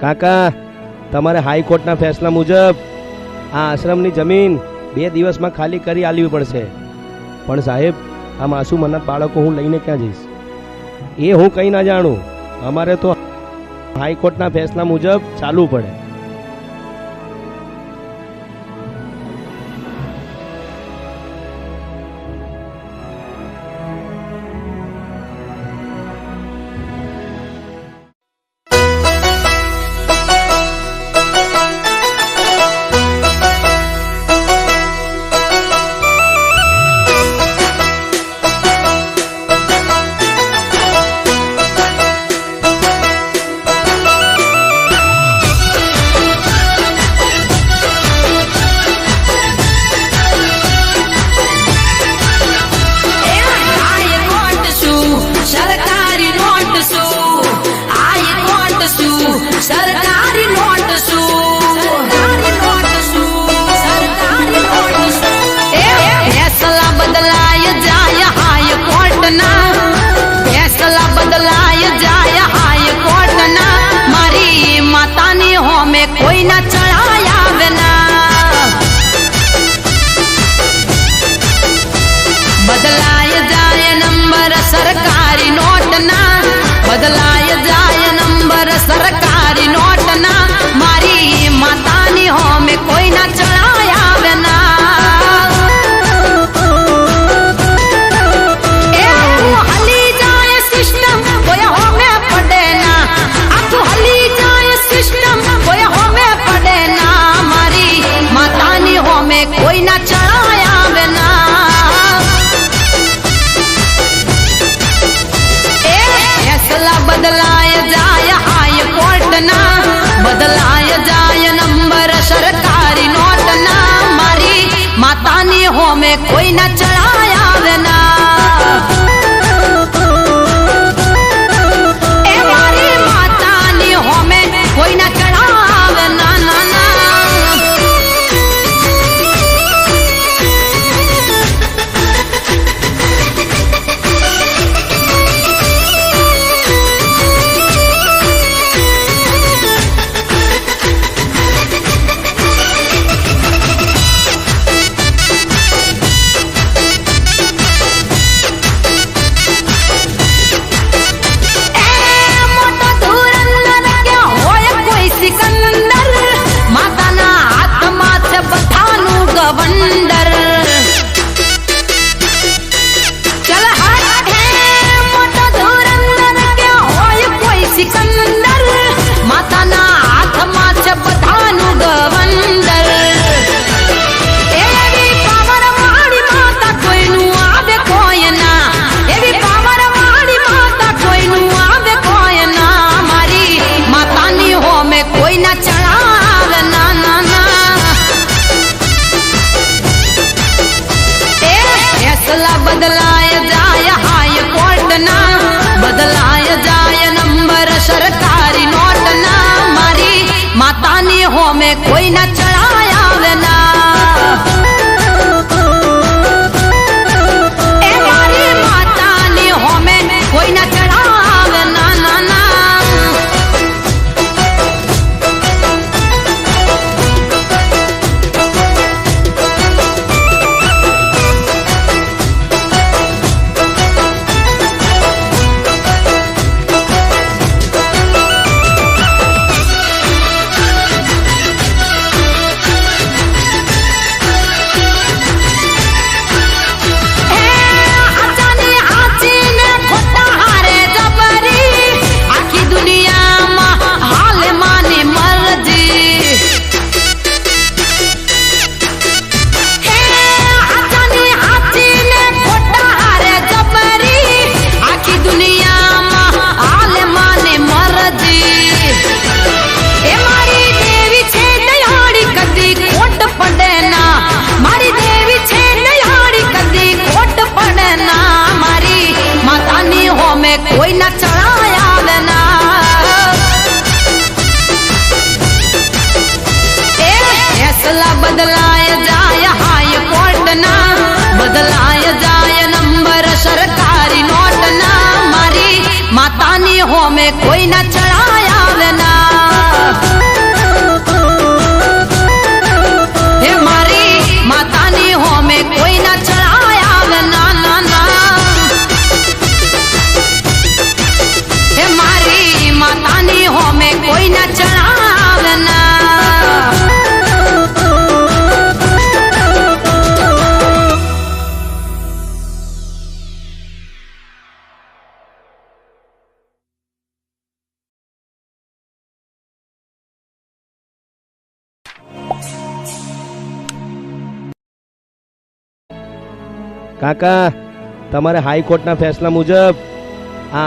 કાકા, તમારે હાઈકોર્ટના ફેસલા મુજબ આ આશ્રમની જમીન બે દિવસમાં ખાલી કરી આલવી પડશે. પણ સાહેબ, આ માસૂમ અનાથ બાળકો હું લઈને ક્યાં જઈશ? એ હું કંઈ ના જાણું. અમારે તો હાઈકોર્ટના ફેસલા મુજબ ચાલવું પડે. not trying માતાની હોમે કોઈ ના ચડા ફેસલા બદલાય જાય હાઈ કોર્ટના બદલાય જાય નંબર સરકારી નોટના મારી માતાની હોમે કોઈ ના દાખલા બદલાય જાય હાઈ કોર્ટના બદલાય જાય નંબર સરકારી નોટના મારી માતાની હોમે કોઈના ચડા કાકા તમારે હાઈકોર્ટના ફેસલા મુજબ આ